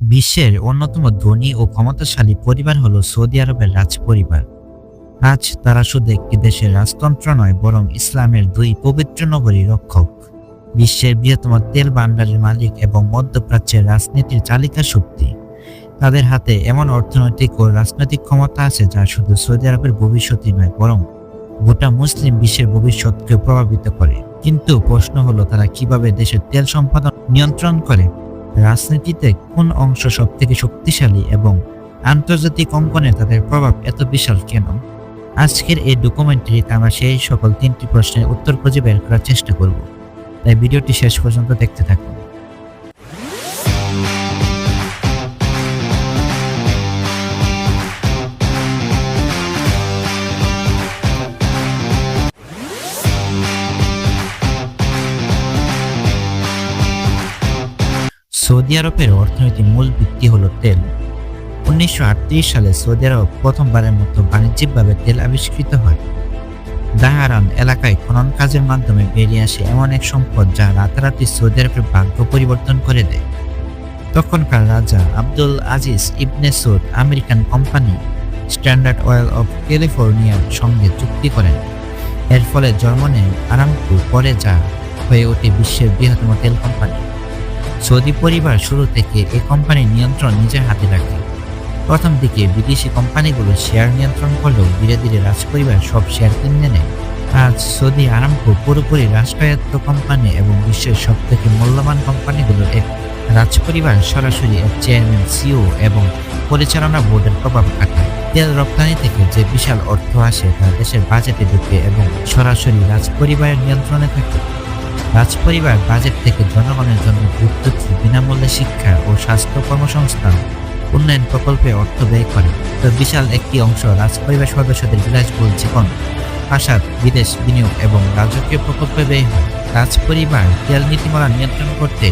বিশ্বের অন্যতম ধনী ও ক্ষমতাশালী পরিবার হলো সৌদি আরবের রাজ পরিবার আজ তারা শুধু একটি দেশের রাজতন্ত্র নয়, বরং ইসলামের দুই পবিত্র নগরী রক্ষক। বিশ্বের বৃহত্তম তেল ভান্ডারের মালিক এবং মধ্যপ্রাচ্যের রাজনীতির চালিকা শক্তি। তাদের হাতে এমন অর্থনৈতিক ও রাজনৈতিক ক্ষমতা আছে যা শুধু সৌদি আরবের ভবিষ্যতই নয়, বরং গোটা মুসলিম বিশ্বের ভবিষ্যৎকে প্রভাবিত করে। কিন্তু প্রশ্ন হলো, তারা কীভাবে দেশের তেল সম্পাদন নিয়ন্ত্রণ করে? রাজনীতিতে কোন অংশ সব থেকে শক্তিশালী এবং আন্তর্জাতিক অঙ্কনে তাদের প্রভাব এত বিশাল কেন? আজকের এই ডকুমেন্টারিতে আমরা সেই সকল তিনটি প্রশ্নের উত্তর খুঁজে বের করার চেষ্টা করব। তাই ভিডিওটি শেষ পর্যন্ত দেখতে থাকুন। সৌদি আরবের অর্থনীতির মূল ভিত্তি হলো তেল। উনিশশো আটত্রিশ সালে সৌদি আরব প্রথমবারের মতো বাণিজ্যিকভাবে তেল আবিষ্কৃত হয়। দাহারান এলাকায় খনন কাজের মাধ্যমে বেরিয়ে আসে এমন এক সম্পদ যা রাতারাতি সৌদি আরবের ভাগ্য পরিবর্তন করে দেয়। তখনকার রাজা Abdul Aziz Ibn Saud American company Standard Oil of ক্যালিফোর্নিয়ার সঙ্গে চুক্তি করেন। এর ফলে জন্মনে আরামকু পরে যা হয়ে ওঠে বিশ্বের বৃহত্তম তেল কোম্পানি। সৌদি পরিবার শুরু থেকে এই কোম্পানির নিয়ন্ত্রণ নিজের হাতে রাখে। প্রথম দিকে বিদেশি কোম্পানিগুলো শেয়ার নিয়ন্ত্রণ করলেও ধীরে ধীরে রাজপরিবার সব শেয়ার কিনে নেয়। আজ সৌদি আরামকো পুরোপুরি রাষ্ট্রায়ত্ত কোম্পানি এবং বিশ্বের সব থেকে মূল্যবান কোম্পানিগুলোর এক রাজপরিবার, সরাসরি এর চেয়ারম্যান, সিও এবং পরিচালনা বোর্ডের প্রভাব খাটায়। তেল রপ্তানি থেকে যে বিশাল অর্থ আসে তা দেশের বাজেটে ঢুকে এবং সরাসরি রাজপরিবারের নিয়ন্ত্রণে থাকে। রাজপরিবার বাজেট থেকে জনগণের শিক্ষা ও স্বাস্থ্য কর্মসংস্থান উন্নয়ন প্রকল্পে অর্থ ব্যয় করে। তার বিশাল একটি অংশ রাজপরিবার সদস্যদের বিলাসবহুল জীবন, প্রাসাদ, বিদেশ বিনিয়োগ এবং রাজকীয় প্রকল্পে ব্যয় হয়। রাজপরিবার তেল নীতিমালা নিয়ন্ত্রণ করতে